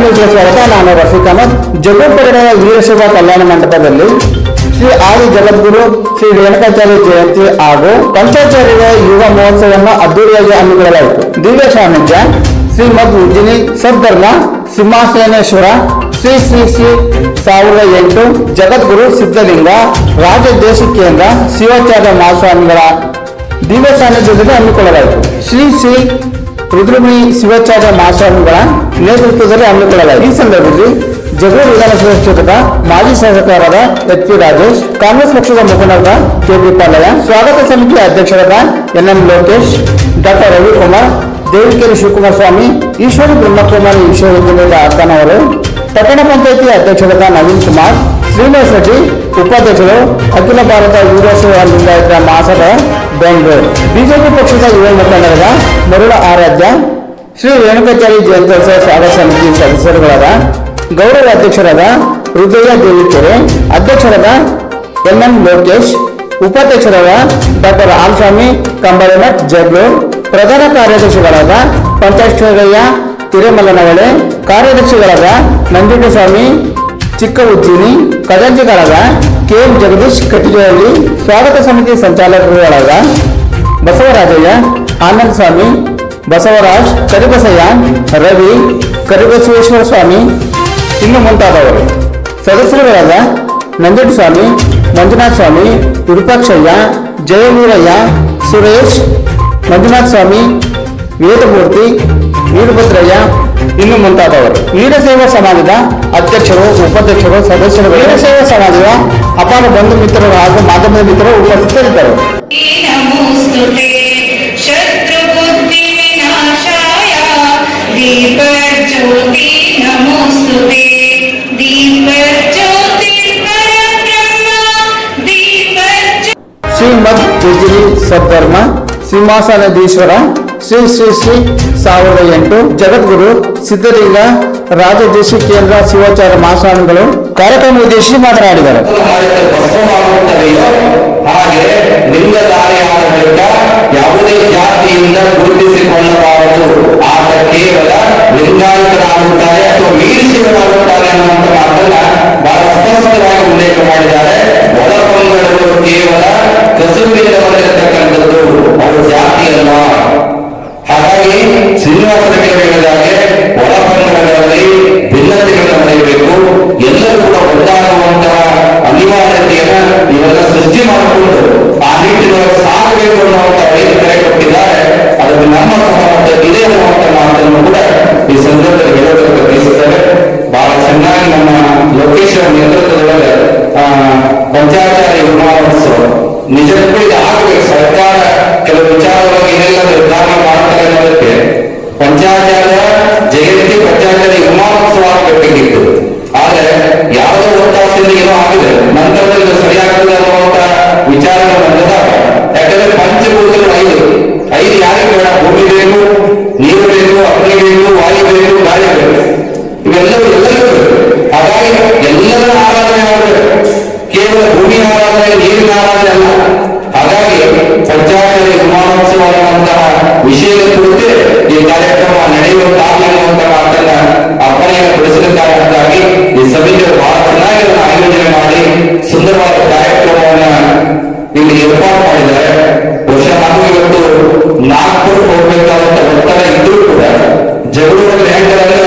ನ್ಯೂಸ್ಗೆ ಸ್ವಾಗತ ನಾನು ರಫೀಕ್ ಅಹಮದ್ ಜಗ್ಗುಪೇಟೆಯ ವೀರಶೈವ ಕಲ್ಯಾಣ ಮಂಟಪದಲ್ಲಿ ಶ್ರೀ ಆದಿ ಜಗದ್ಗುರು ಶ್ರೀ ರೇಣುಕಾಚಾರ್ಯ ಜಯಂತಿ ಹಾಗೂ ಪಂಚಾಚಾರ್ಯರ ಯುವ ಮಹೋತ್ಸವವನ್ನು ಅದ್ದೂರಿಯಾಗಿ ಹಮ್ಮಿಕೊಳ್ಳಲಾಯಿತು. ದಿವ್ಯ ಸಾನ್ನಿಧ್ಯ ಶ್ರೀಮದ್ ಉಜ್ಜಿನಿ ಸದ್ಧರ್ಮ ಸಿಂಹಾಸನೇಶ್ವರ, ಶ್ರೀ ಶ್ರೀ ಶ್ರೀ ಸಾವಿರದ ಎಂಟು, ಜಗದ್ಗುರು ಸಿದ್ಧಲಿಂಗ, ರಾಜ ದೇಶಿಕೇಂದ್ರ, ಶಿವಾಚಾರ್ಯ ಮಹಾಸ್ವಾಮಿಗಳ ದಿವ್ಯ ಸಾನ್ನಿಧ್ಯದಲ್ಲಿ ಹಮ್ಮಿಕೊಳ್ಳಲಾಯಿತು. ಶ್ರೀ ಶ್ರೀ ರುದ್ರಮಣಿ ಶಿವಾಚಾರ್ಯ ಮಹಾಸ್ವಾಮಿಗಳ ನೇತೃತ್ವದಲ್ಲಿ ಹಮ್ಮಿಕೊಳ್ಳಲಾಗಿದೆ ಈ ಸಂದರ್ಭದಲ್ಲಿ ಜಗಳೂರು ವಿಧಾನಸಭಾ ಕ್ಷೇತ್ರದ ಮಾಜಿ ಶಾಸಕರಾದ ಎಚ್ ಪಿ ರಾಜೇಶ್, ಕಾಂಗ್ರೆಸ್ ಪಕ್ಷದ ಮುಖಂಡರಾದ ಕೆ ಪಿ ಪಾಲಯ್ಯ, ಸ್ವಾಗತ ಸಮಿತಿ ಅಧ್ಯಕ್ಷರಾದ N M Lokesh, doctor Ravikumar Devikere Shivakumar Swami, Ishwari Brahmakumari ವಿಶ್ವವಿದ್ಯಾಲಯದ ಅಕ್ಕನವರು ಪಟ್ಟಣ ಪಂಚಾಯಿತಿ ಅಧ್ಯಕ್ಷರಾದ ನವೀನ್ ಕುಮಾರ್, ಶ್ರೀನಿವಾಸ್ ರೆಡ್ಡಿ, ಉಪಾಧ್ಯಕ್ಷರು, ಅಖಿಲ ಭಾರತ ವೀರಶೈವ ಲಿಂಗಾಯತ ಮಹಾಸಭಾ ಬೆಂಗಳೂರು. ಬಿಜೆಪಿ ಪಕ್ಷದ ಯುವ ಮುಖಂಡರಾದ ಮರುಳ ಆರಾಧ್ಯ, ಶ್ರೀ ರೇಣುಕಾಚಾರಿ ಜಯಂತ್ಯೋತ್ಸವ ಸ್ವಾಗತ ಸಮಿತಿ ಸದಸ್ಯರುಗಳಾದ ಗೌರವ ಅಧ್ಯಕ್ಷರಾದ ಹೃದಯ ದೇವಿಕೆರೆ, ಅಧ್ಯಕ್ಷರಾದ ಎನ್ ಎಂ ಲೋಕೇಶ್, ಉಪಾಧ್ಯಕ್ಷರಾದ ಡಾಕ್ಟರ್ ಆಲ್ಸ್ವಾಮಿ ಕಂಬಳಮಠ್ ಜಗಳೂರು ಪ್ರಧಾನ ಕಾರ್ಯದರ್ಶಿಗಳಾದ ಪಂಚಾಕ್ಷರಯ್ಯ ತಿರುಮಲನವಳೆ, ಕಾರ್ಯದರ್ಶಿಗಳಾದ ನಂಜುಂಡಸ್ವಾಮಿ ಚಿಕ್ಕ ಉಜ್ಜಿನಿ ಖಜಾಂಚಿಗಳಾದ ಕೆ ಎಂ ಜಗದೀಶ್ ಕಟ್ಟಿಗೆಹಳ್ಳಿ ಸ್ವಾಗತ ಸಮಿತಿ ಸಂಚಾಲಕರುಗಳಾದ ಬಸವರಾಜಯ್ಯ ಆನಂದ ಸ್ವಾಮಿ ಬಸವರಾಜ್, ಕರಿಬಸಯ್ಯ, ರವಿ, ಕರಿಬಸವೇಶ್ವರ ಸ್ವಾಮಿ ಇನ್ನು ಮುಂತಾದವರು. ಸದಸ್ಯರುಗಳಾದ ನಂಜುಂಡ ಸ್ವಾಮಿ ಮಂಜುನಾಥ ಸ್ವಾಮಿ, ವಿರೂಪಾಕ್ಷಯ್ಯ, ಜಯವೀರಯ್ಯ, ಸುರೇಶ್, ಮಂಜುನಾಥ ಸ್ವಾಮಿ, ವೇದಮೂರ್ತಿ, ವೀರಭದ್ರಯ್ಯ ಇನ್ನು ಮುಂತಾದವರು ವೀರಶೈವ ಸಮಾಜದ ಅಧ್ಯಕ್ಷರು ಉಪಾಧ್ಯಕ್ಷರು ಸದಸ್ಯರು ವೀರಶೈವ ಸಮಾಜದ ಅಪಾರ ಬಂಧು ಮಿತ್ರರು ಹಾಗೂ ಮಾಧ್ಯಮದ ಮಿತ್ರರು ಉಪಸ್ಥಿತರಿದ್ದರು ಶ್ರೀಮದ್ ಗುಜರಿ ಸದ್ಧರ್ಮ ಶ್ರೀ ಶ್ರೀ ಶ್ರೀ ಸಾವಿರದ ಎಂಟು ಜಗದ್ಗುರು ಸಿದ್ಧಲಿಂಗ ರಾಜದೇಶಿ ಕೇಂದ್ರ ಶಿವಾಚಾರ್ಯ ಮಹಾಸ್ವಾಮಿಗಳು ಕಾರ್ಯಕ್ರಮ ಉದ್ದೇಶಿಸಿ ಮಾತನಾಡಿದರು. ಕೆಲವು ವಿಚಾರವಾಗಿ ಏನೆಲ್ಲ ನಿರ್ಧಾರ ಮಾಡ್ತಾರೆ ಅನ್ನೋದಕ್ಕೆ ಪಂಚಾಚಾರ್ಯ ಜಯಂತಿ ಪಂಚಾಚಾರ್ಯ ಉಮಾಮೋತ್ಸವ ಆಗಬೇಕಿತ್ತು. ಆದ್ರೆ ಯಾವುದೋ ಒತ್ತಾಸೆಯಿಂದ ಏನೋ ಆಗಿದೆ. ನಂತರದಲ್ಲಿ ಇದು ಸರಿಯಾಗ್ತದೆ ಅನ್ನುವಂತ ವಿಚಾರ ಬಂದಾಗ, ಯಾಕಂದ್ರೆ ಪಂಚಭೂತಗಳು ಐದು. ಐದು ಯಾರಿಗೆ ಬೇಡ? ಭೂಮಿ ಬೇಕು, ನೀರು ಬೇಕು, ಅಗ್ನಿ ಬೇಕು, ವಾಯು ಬೇಕು, ಗಾಳಿ ಬೇಕು. ಇವೆಲ್ಲವೂ ಎಲ್ಲರಿಗೂ ಹಾಗಾಗಿ ಎಲ್ಲರ ಆರಾಧನೆ ಮಾಡಬೇಕು ಕೇವಲ ಭೂಮಿ ಆರಾಧನೆ, ನೀರಿನ ಆರಾಧನೆ ವಿಷಯದ ಕುರಿತು ಈ ಕಾರ್ಯಕ್ರಮ ನಡೆಯುವಂತಾಗಲಿಲ್ಲ ಅನ್ನುವಂತ ಮಾತನ್ನ ಅರ್ಪಣೆಯನ್ನು ಪಡಿಸಿದ ಕಾರಣಕ್ಕಾಗಿ ಈ ಸಭೆಗೆ ಬಹಳ ಚೆನ್ನಾಗಿ ಆಯೋಜನೆ ಮಾಡಿ ಸುಂದರವಾದ ಕಾರ್ಯಕ್ರಮವನ್ನ ಇಲ್ಲಿ ಏರ್ಪಾಡು ಮಾಡಿದ್ದಾರೆ. ಬಹುಶಃ ನಾವು ಇವತ್ತು ನಾಗ್ಪುರ್ ಹೋಗ್ಬೇಕಾದಂತ ಒತ್ತಡ ಇದ್ರೂ ಕೂಡ ಜಗಳೂರು ಹೆಂಗಂದ್ರೆ